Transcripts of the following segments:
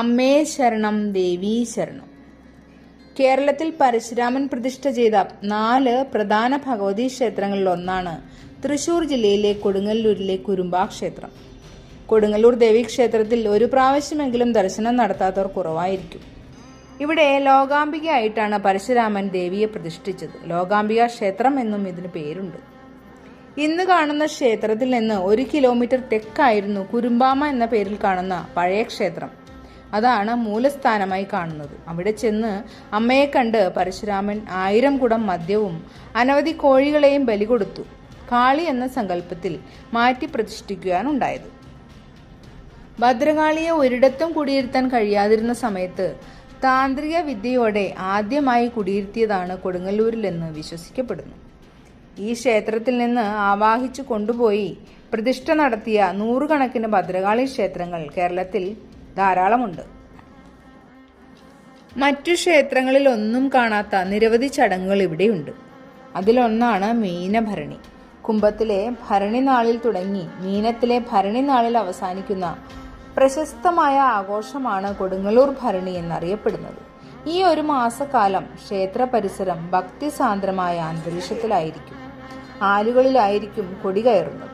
അമ്മേ ശരണം ദേവീ ശരണം. കേരളത്തിൽ പരശുരാമൻ പ്രതിഷ്ഠ ചെയ്ത നാല് പ്രധാന ഭഗവതി ക്ഷേത്രങ്ങളിൽ ഒന്നാണ് തൃശൂർ ജില്ലയിലെ കൊടുങ്ങല്ലൂരിലെ കുരുമ്പാ ക്ഷേത്രം. കൊടുങ്ങല്ലൂർ ദേവീക്ഷേത്രത്തിൽ ഒരു പ്രാവശ്യമെങ്കിലും ദർശനം നടത്താത്തവർ കുറവായിരിക്കും. ഇവിടെ ലോകാംബികയായിട്ടാണ് പരശുരാമൻ ദേവിയെ പ്രതിഷ്ഠിച്ചത്. ലോകാംബിക ക്ഷേത്രം എന്നും ഇതിന് പേരുണ്ട്. ഇന്ന് കാണുന്ന ക്ഷേത്രത്തിൽ നിന്ന് ഒരു കിലോമീറ്റർ തെക്കായിരുന്നു കുരുമ്പാമ എന്ന പേരിൽ കാണുന്ന പഴയ ക്ഷേത്രം. അതാണ് മൂലസ്ഥാനമായി കാണുന്നത്. അവിടെ ചെന്ന് അമ്മയെ കണ്ട് പരശുരാമൻ ആയിരം കുടം മദ്യവും അനവധി കോഴികളെയും ബലി കൊടുത്തു. കാളി എന്ന സങ്കല്പത്തിൽ മാറ്റി പ്രതിഷ്ഠിക്കുവാനുണ്ടായത് ഭദ്രകാളിയെ ഒരിടത്തും കുടിയിരുത്താൻ കഴിയാതിരുന്ന സമയത്ത് താന്ത്രിക വിദ്യയോടെ ആദ്യമായി കുടിയിരുത്തിയതാണ് കൊടുങ്ങല്ലൂരിലെന്ന് വിശ്വസിക്കപ്പെടുന്നു. ഈ ക്ഷേത്രത്തിൽ നിന്ന് ആവാഹിച്ചു കൊണ്ടുപോയി പ്രതിഷ്ഠ നടത്തിയ നൂറുകണക്കിന് ഭദ്രകാളി ക്ഷേത്രങ്ങൾ കേരളത്തിൽ ധാരാളമുണ്ട്. മറ്റു ക്ഷേത്രങ്ങളിൽ ഒന്നും കാണാത്ത നിരവധി ചടങ്ങുകൾ ഇവിടെയുണ്ട്. അതിലൊന്നാണ് മീനഭരണി. കുംഭത്തിലെ ഭരണി നാളിൽ തുടങ്ങി മീനത്തിലെ ഭരണി നാളിൽ അവസാനിക്കുന്ന പ്രശസ്തമായ ആഘോഷമാണ് കൊടുങ്ങല്ലൂർ ഭരണി എന്നറിയപ്പെടുന്നത്. ഈ ഒരു മാസക്കാലം ക്ഷേത്ര പരിസരം ഭക്തിസാന്ദ്രമായ അന്തരീക്ഷത്തിലായിരിക്കും. ആലുകളിലായിരിക്കും കൊടി കയറുന്നത്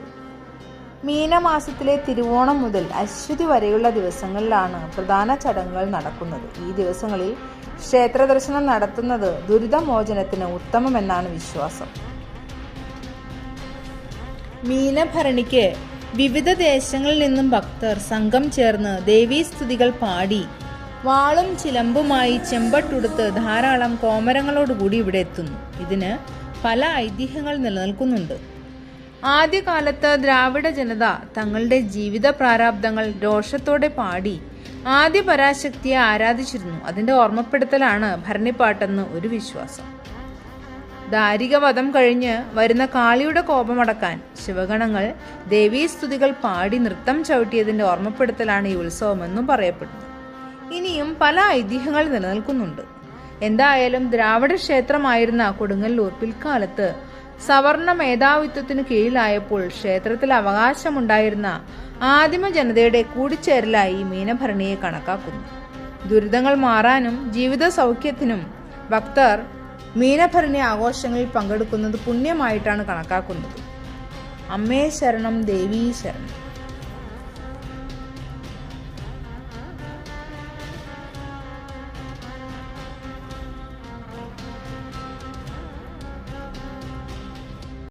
മീനമാസത്തിലെ തിരുവോണം മുതൽ അശ്വതി വരെയുള്ള ദിവസങ്ങളിലാണ് പ്രധാന ചടങ്ങുകൾ നടക്കുന്നത്. ഈ ദിവസങ്ങളിൽ ക്ഷേത്ര ദർശനം നടത്തുന്നത് ദുരിതമോചനത്തിന് ഉത്തമമെന്നാണ് വിശ്വാസം. മീനഭരണിക്ക് വിവിധ ദേശങ്ങളിൽ നിന്നും ഭക്തർ സംഘം ചേർന്ന് ദേവീസ്തുതികൾ പാടി വാളും ചിലമ്പുമായി ചെമ്പട്ടുടുത്ത് ധാരാളം കോമരങ്ങളോടുകൂടി ഇവിടെ എത്തുന്നു. ഇതിന് പല ഐതിഹ്യങ്ങൾ നിലനിൽക്കുന്നുണ്ട്. ആദ്യകാലത്ത് ദ്രാവിഡ ജനത തങ്ങളുടെ ജീവിത പ്രാരാബ്ദങ്ങൾ രോഷത്തോടെ പാടി ആദ്യ പരാശക്തിയെ ആരാധിച്ചിരുന്നു. അതിന്റെ ഓർമ്മപ്പെടുത്തലാണ് ഭരണിപ്പാട്ടെന്ന് ഒരു വിശ്വാസം. ദാരികവധം കഴിഞ്ഞ് വരുന്ന കാളിയുടെ കോപമടക്കാൻ ശിവഗണങ്ങൾ ദേവീസ്തുതികൾ പാടി നൃത്തം ചവിട്ടിയതിന്റെ ഓർമ്മപ്പെടുത്തലാണ് ഈ ഉത്സവമെന്നും പറയപ്പെടുന്നു. ഇനിയും പല ഐതിഹ്യങ്ങൾ നിലനിൽക്കുന്നുണ്ട്. എന്തായാലും ദ്രാവിഡ ക്ഷേത്രമായിരുന്ന കൊടുങ്ങല്ലൂർ പിൽക്കാലത്ത് സവർണ മേധാവിത്വത്തിനു കീഴിലായപ്പോൾ ക്ഷേത്രത്തിൽ അവകാശമുണ്ടായിരുന്ന ആദിമ ജനതയുടെ കൂടിച്ചേരലായി മീനഭരണിയെ കണക്കാക്കുന്നു. ദുരിതങ്ങൾ മാറാനും ജീവിത സൗഖ്യത്തിനും ഭക്തർ മീനഭരണി ആഘോഷങ്ങളിൽ പങ്കെടുക്കുന്നത് പുണ്യമായിട്ടാണ് കണക്കാക്കുന്നത്. അമ്മേ ശരണം ദേവീ ശരണം.